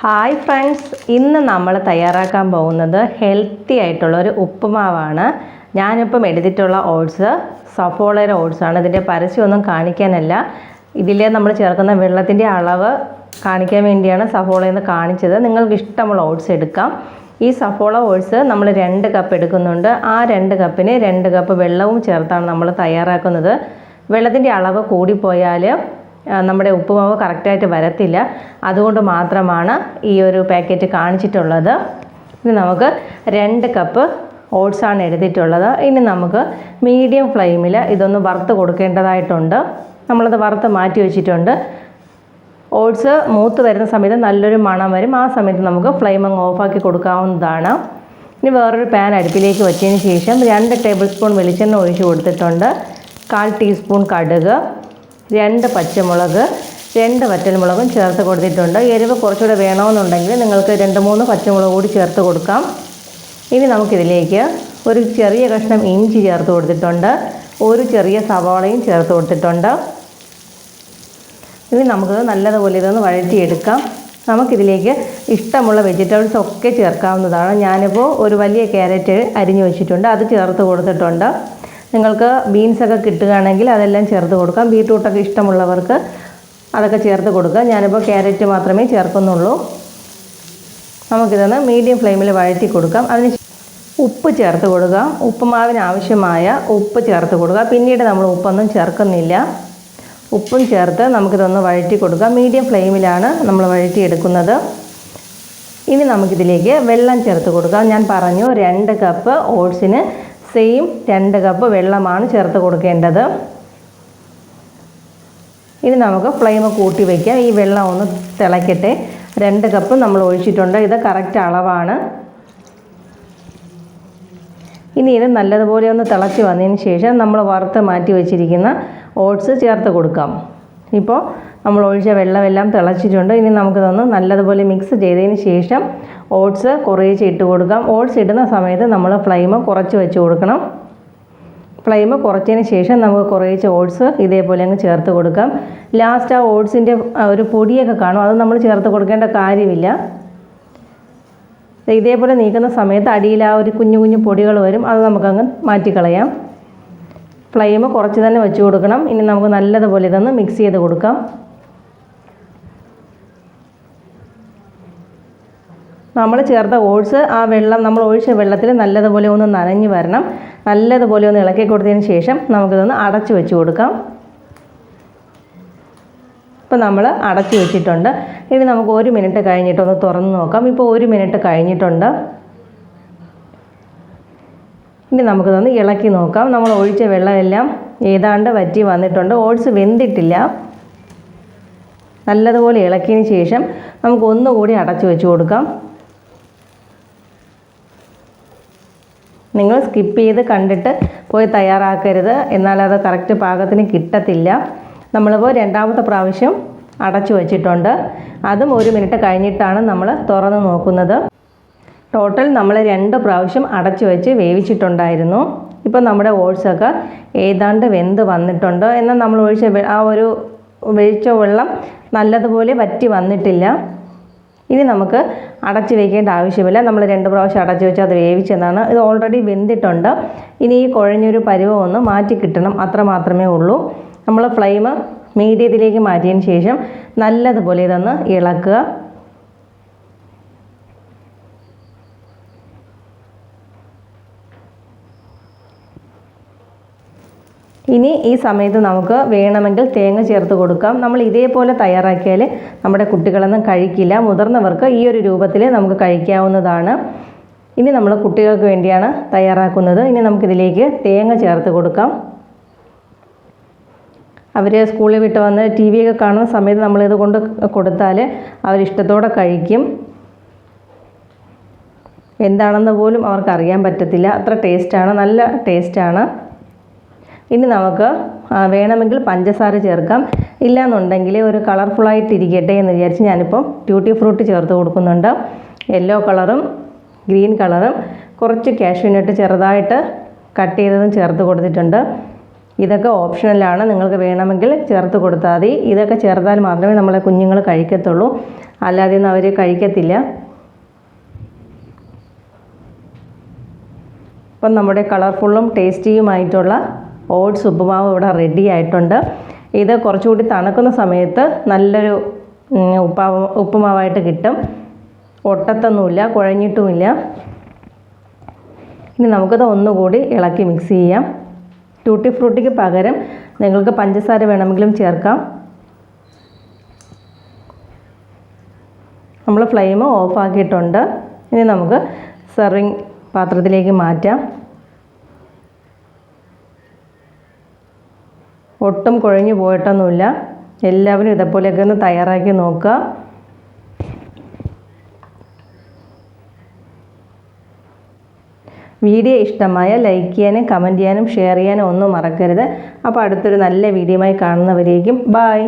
Hi friends ഇന്ന് നമ്മൾ തയ്യാറാക്കാൻ പോകുന്നത് ഹെൽത്തി ആയിട്ടുള്ള ഒരു ഉപ്പുമാവാണ്. ഞാനിപ്പം എടുത്തിട്ടുള്ള ഓട്സ് സഫോളയുടെ ഓട്സാണ് ഇതിന്റെ പരസ്യമൊന്നും കാണിക്കാനല്ല. ഇതിൽ നമ്മൾ ചേർക്കുന്ന വെള്ളത്തിന്റെ അളവ് കാണിക്കാൻ വേണ്ടിയാണ് സഫോളയിൽ നിന്ന് കാണിച്ചത്. നിങ്ങൾക്ക് ഇഷ്ടമുള്ള ഓട്സ് എടുക്കാം. ഈ സഫോള ഓട്സ് നമ്മൾ രണ്ട് കപ്പ് എടുക്കുന്നുണ്ട്. ആ രണ്ട് കപ്പിന് രണ്ട് കപ്പ് വെള്ളവും ചേർത്താണ് നമ്മൾ തയ്യാറാക്കുന്നത്. വെള്ളത്തിന്റെ അളവ് കൂടിപ്പോയാൽ നമ്മുടെ ഉപ്പുമാവ് കറക്റ്റായിട്ട് വരത്തില്ല. അതുകൊണ്ട് മാത്രമാണ് ഈ ഒരു പാക്കറ്റ് കാണിച്ചിട്ടുള്ളത്. ഇനി നമുക്ക് രണ്ട് കപ്പ് ഓട്സാണ് എടുത്തിട്ടുള്ളത്. ഇനി നമുക്ക് മീഡിയം ഫ്ലെയിമിൽ ഇതൊന്ന് വറുത്ത് കൊടുക്കേണ്ടതായിട്ടുണ്ട്. നമ്മളത് വറുത്ത് മാറ്റി വെച്ചിട്ടുണ്ട്. ഓട്സ് മൂത്ത് വരുന്ന സമയത്ത് നല്ലൊരു മണം വരും. ആ സമയത്ത് നമുക്ക് ഫ്ലെയിം അങ്ങ് ഓഫാക്കി കൊടുക്കാവുന്നതാണ്. ഇനി വേറൊരു പാൻ അടുപ്പിലേക്ക് വെച്ചതിന് ശേഷം രണ്ട് ടേബിൾ സ്പൂൺ വെളിച്ചെണ്ണ ഒഴിച്ച് കൊടുത്തിട്ടുണ്ട്. കാൽ ടീസ്പൂൺ കടുക്. രണ്ട് പച്ചമുളക് രണ്ട് വറ്റൽമുളകും ചേർത്ത് കൊടുത്തിട്ടുണ്ട്. എരിവ് കുറച്ചുകൂടെ വേണമെന്നുണ്ടെങ്കിൽ നിങ്ങൾക്ക് രണ്ട് മൂന്ന് പച്ചമുളക് കൂടി ചേർത്ത് കൊടുക്കാം. ഇനി നമുക്കിതിലേക്ക് ഒരു ചെറിയ കഷ്ണം ഇഞ്ചി ചേർത്ത് കൊടുത്തിട്ടുണ്ട്. ഒരു ചെറിയ സവാളയും ചേർത്ത് കൊടുത്തിട്ടുണ്ട്. ഇനി നമുക്ക് നല്ലതുപോലെ ഇതൊന്ന് വഴറ്റിയെടുക്കാം. നമുക്കിതിലേക്ക് ഇഷ്ടമുള്ള വെജിറ്റബിൾസ് ഒക്കെ ചേർക്കാവുന്നതാണ്. ഞാനിപ്പോൾ ഒരു വലിയ ക്യാരറ്റ് അരിഞ്ഞു വെച്ചിട്ടുണ്ട്. അത് ചേർത്ത് കൊടുത്തിട്ടുണ്ട്. നിങ്ങൾക്ക് ബീൻസൊക്കെ കിട്ടുകയാണെങ്കിൽ അതെല്ലാം ചേർത്ത് കൊടുക്കാം. ബീട്രൂട്ടൊക്കെ ഇഷ്ടമുള്ളവർക്ക് അതൊക്കെ ചേർത്ത് കൊടുക്കുക. ഞാനിപ്പോൾ ക്യാരറ്റ് മാത്രമേ ചേർക്കുന്നുള്ളൂ. നമുക്കിതൊന്ന് മീഡിയം ഫ്ലെയിമിൽ വഴറ്റി കൊടുക്കാം. അതിന് ഉപ്പ് ചേർത്ത് കൊടുക്കുക. ഉപ്പുമാവിന് ആവശ്യമായ ഉപ്പ് ചേർത്ത് കൊടുക്കുക. പിന്നീട് നമ്മൾ ഉപ്പൊന്നും ചേർക്കുന്നില്ല. ഉപ്പും ചേർത്ത് നമുക്കിതൊന്ന് വഴറ്റി കൊടുക്കാം. മീഡിയം ഫ്ലെയിമിലാണ് നമ്മൾ വഴറ്റിയെടുക്കുന്നത്. ഇനി നമുക്കിതിലേക്ക് വെള്ളം ചേർത്ത് കൊടുക്കാം. ഞാൻ പറഞ്ഞു രണ്ട് കപ്പ് ഓട്സിന് സെയിം രണ്ട് കപ്പ് വെള്ളമാണ് ചേർത്ത് കൊടുക്കേണ്ടത്. ഇനി നമുക്ക് ഫ്ലെയിം കൂട്ടി വയ്ക്കാം ഈ വെള്ളം ഒന്ന് തിളയ്ക്കട്ടെ രണ്ട് കപ്പ് നമ്മൾ ഒഴിച്ചിട്ടുണ്ട്. ഇത് കറക്റ്റ് അളവാണ്. ഇനി ഇത് നല്ലതുപോലെ ഒന്ന് തിളച്ച് വന്നതിന് ശേഷം നമ്മൾ വറുത്ത് മാറ്റി വെച്ചിരിക്കുന്ന ഓട്സ് ചേർത്ത് കൊടുക്കാം. ഇപ്പോൾ നമ്മൾ ഒഴിച്ച വെള്ളമെല്ലാം തിളച്ചിട്ടുണ്ട്. ഇനി നമുക്കിതൊന്ന് നല്ലതുപോലെ മിക്സ് ചെയ്തതിന് ശേഷം ഓട്സ് കുറേശ്ശെ ഇട്ട് കൊടുക്കാം. ഓട്സ് ഇടുന്ന സമയത്ത് നമ്മൾ ഫ്ലെയിം കുറച്ച് വെച്ച് കൊടുക്കണം. ഫ്ലെയിം കുറച്ചതിന് ശേഷം നമുക്ക് കുറേശ്ശെ ഓട്സ് ഇതേപോലെ അങ്ങ് ചേർത്ത് കൊടുക്കാം. ലാസ്റ്റ് ആ ഓട്സിന്റെ ഒരു പൊടിയൊക്കെ കാണും. അത് നമ്മൾ ചേർത്ത് കൊടുക്കേണ്ട കാര്യമില്ല. ഇതേപോലെ നീക്കുന്ന സമയത്ത് അടിയിൽ ആ ഒരു കുഞ്ഞു കുഞ്ഞു പൊടികൾ വരും. അത് നമുക്കങ്ങ് മാറ്റിക്കളയാം. ഫ്ലെയിം കുറച്ച് തന്നെ വെച്ച് കൊടുക്കണം. ഇനി നമുക്ക് നല്ലതുപോലെ ഇതൊന്ന് മിക്സ് ചെയ്ത് കൊടുക്കാം. നമ്മൾ ചേർത്ത ഓട്സ് ആ വെള്ളം നമ്മൾ ഒഴിച്ച വെള്ളത്തിൽ നല്ലതുപോലെ ഒന്ന് നനഞ്ഞു വരണം. നല്ലതുപോലെ ഒന്ന് ഇളക്കി കൊടുത്തതിന് ശേഷം നമുക്കിതൊന്ന് അടച്ചു വെച്ച് കൊടുക്കാം. ഇപ്പം നമ്മൾ അടച്ചു വെച്ചിട്ടുണ്ട്. ഇനി നമുക്ക് ഒരു മിനിറ്റ് കഴിഞ്ഞിട്ടൊന്ന് തുറന്ന് നോക്കാം. ഇപ്പോൾ ഒരു മിനിറ്റ് കഴിഞ്ഞിട്ടുണ്ട്. ഇനി നമുക്കിതൊന്ന് ഇളക്കി നോക്കാം. നമ്മൾ ഒഴിച്ച വെള്ളമെല്ലാം ഏതാണ്ട് വറ്റി വന്നിട്ടുണ്ട്. ഓട്സ് വെന്തിട്ടില്ല. നല്ലതുപോലെ ഇളക്കിയതിന് ശേഷം നമുക്ക് ഒന്നുകൂടി അടച്ചു വെച്ച് കൊടുക്കാം. നിങ്ങൾ സ്കിപ്പ് ചെയ്ത് കണ്ടിട്ട് പോയി തയ്യാറാക്കരുത്. എന്നാൽ അത് കറക്റ്റ് പാകത്തിന് കിട്ടത്തില്ല. നമ്മളിപ്പോൾ രണ്ടാമത്തെ പ്രാവശ്യം അടച്ചു വച്ചിട്ടുണ്ട്. അതും ഒരു മിനിറ്റ് കഴിഞ്ഞിട്ടാണ് നമ്മൾ തുറന്ന് നോക്കുന്നത്. ടോട്ടൽ നമ്മൾ രണ്ട് പ്രാവശ്യം അടച്ചു വെച്ച് വേവിച്ചിട്ടുണ്ടായിരുന്നു. ഇപ്പോൾ നമ്മുടെ ഓട്സൊക്കെ ഏതാണ്ട് വെന്ത് വന്നിട്ടുണ്ട്. എന്നാൽ നമ്മൾ ഒഴിച്ച ആ ഒരു ഒഴിച്ച വെള്ളം നല്ലതുപോലെ വറ്റി വന്നിട്ടില്ല. ഇനി നമുക്ക് അടച്ച് വയ്ക്കേണ്ട ആവശ്യമില്ല. നമ്മൾ രണ്ട് പ്രാവശ്യം അടച്ച് വെച്ച് അത് വേവിച്ചതാണ് ഇത് ഓൾറെഡി വെന്തിട്ടുണ്ട്. ഇനി ഈ കുഴഞ്ഞൊരു പരുവം ഒന്ന് മാറ്റി കിട്ടണം. അത്ര മാത്രമേ ഉള്ളൂ. നമ്മൾ ഫ്ലെയിം മീഡിയത്തിലേക്ക് മാറ്റിയതിന് ശേഷം നല്ലതുപോലെ ഇതൊന്ന് ഇളക്കുക. ഇനി ഈ സമയത്ത് നമുക്ക് വേണമെങ്കിൽ തേങ്ങ ചേർത്ത് കൊടുക്കാം. നമ്മൾ ഇതേപോലെ തയ്യാറാക്കിയാൽ നമ്മുടെ കുട്ടികളൊന്നും കഴിക്കില്ല. മുതിർന്നവർക്ക് ഈ ഒരു രൂപത്തിൽ നമുക്ക് കഴിക്കാവുന്നതാണ്. ഇനി നമ്മൾ കുട്ടികൾക്ക് വേണ്ടിയാണ് തയ്യാറാക്കുന്നത്. ഇനി നമുക്കിതിലേക്ക് തേങ്ങ ചേർത്ത് കൊടുക്കാം. അവർ സ്കൂളിൽ വിട്ട് വന്ന് ടി വി ഒക്കെ കാണുന്ന സമയത്ത് നമ്മളിത് കൊണ്ട് കൊടുത്താൽ അവരിഷ്ടത്തോടെ കഴിക്കും. എന്താണെന്ന് പോലും അവർക്ക് അറിയാൻ പറ്റത്തില്ല. അത്ര ടേസ്റ്റാണ് നല്ല ടേസ്റ്റാണ് ഇനി നമുക്ക് വേണമെങ്കിൽ പഞ്ചസാര ചേർക്കാം. ഇല്ലയെന്നുണ്ടെങ്കിൽ ഒരു കളർഫുള്ളായിട്ട് ഇരിക്കട്ടെ എന്ന് വിചാരിച്ച് ഞാനിപ്പോൾ ട്യൂട്ടി ഫ്രൂട്ട് ചേർത്ത് കൊടുക്കുന്നുണ്ട്. യെല്ലോ കളറും ഗ്രീൻ കളറും കുറച്ച് കാഷ്യൂനട്ട് ചെറുതായിട്ട് കട്ട് ചെയ്തതും ചേർത്ത് കൊടുത്തിട്ടുണ്ട്. ഇതൊക്കെ ഓപ്ഷണലാണ് നിങ്ങൾക്ക് വേണമെങ്കിൽ ചേർത്ത് കൊടുത്താൽ മതി. ഇതൊക്കെ ചേർത്താൽ മാത്രമേ നമ്മളെ കുഞ്ഞുങ്ങൾ കഴിക്കത്തുള്ളൂ. അല്ലാതെ ഒന്നും അവർ കഴിക്കത്തില്ല. അപ്പം നമ്മുടെ കളർഫുള്ളും ടേസ്റ്റിയുമായിട്ടുള്ള ഓട്സ് ഉപ്പുമാവ് ഇവിടെ റെഡി ആയിട്ടുണ്ട്. ഇത് കുറച്ചുകൂടി തണുക്കുന്ന സമയത്ത് നല്ലൊരു ഉപ്പാവ് ഉപ്പുമാവായിട്ട് കിട്ടും. ഒട്ടത്തൊന്നുമില്ല കുഴഞ്ഞിട്ടുമില്ല. ഇനി നമുക്കത് ഒന്നുകൂടി ഇളക്കി മിക്സ് ചെയ്യാം. ട്യൂട്ടി ഫ്രൂട്ടിക്ക് പകരം നിങ്ങൾക്ക് പഞ്ചസാര വേണമെങ്കിലും ചേർക്കാം. നമ്മൾ ഫ്ലെയിം ഓഫ് ആക്കിയിട്ടുണ്ട്. ഇനി നമുക്ക് സെർവിങ് പാത്രത്തിലേക്ക് മാറ്റാം. ഒട്ടും കുഴഞ്ഞു പോയിട്ടൊന്നുമില്ല. എല്ലാവരും ഇതേപോലെയൊക്കെ ഒന്ന് തയ്യാറാക്കി നോക്കുക. വീഡിയോ ഇഷ്ടമായ ലൈക്ക് ചെയ്യാനും കമന്റ് ചെയ്യാനും ഷെയർ ചെയ്യാനും ഒന്നും മറക്കരുത്. അപ്പോൾ അടുത്തൊരു നല്ല വീഡിയോയുമായി കാണുന്നവരേക്കും ബായ്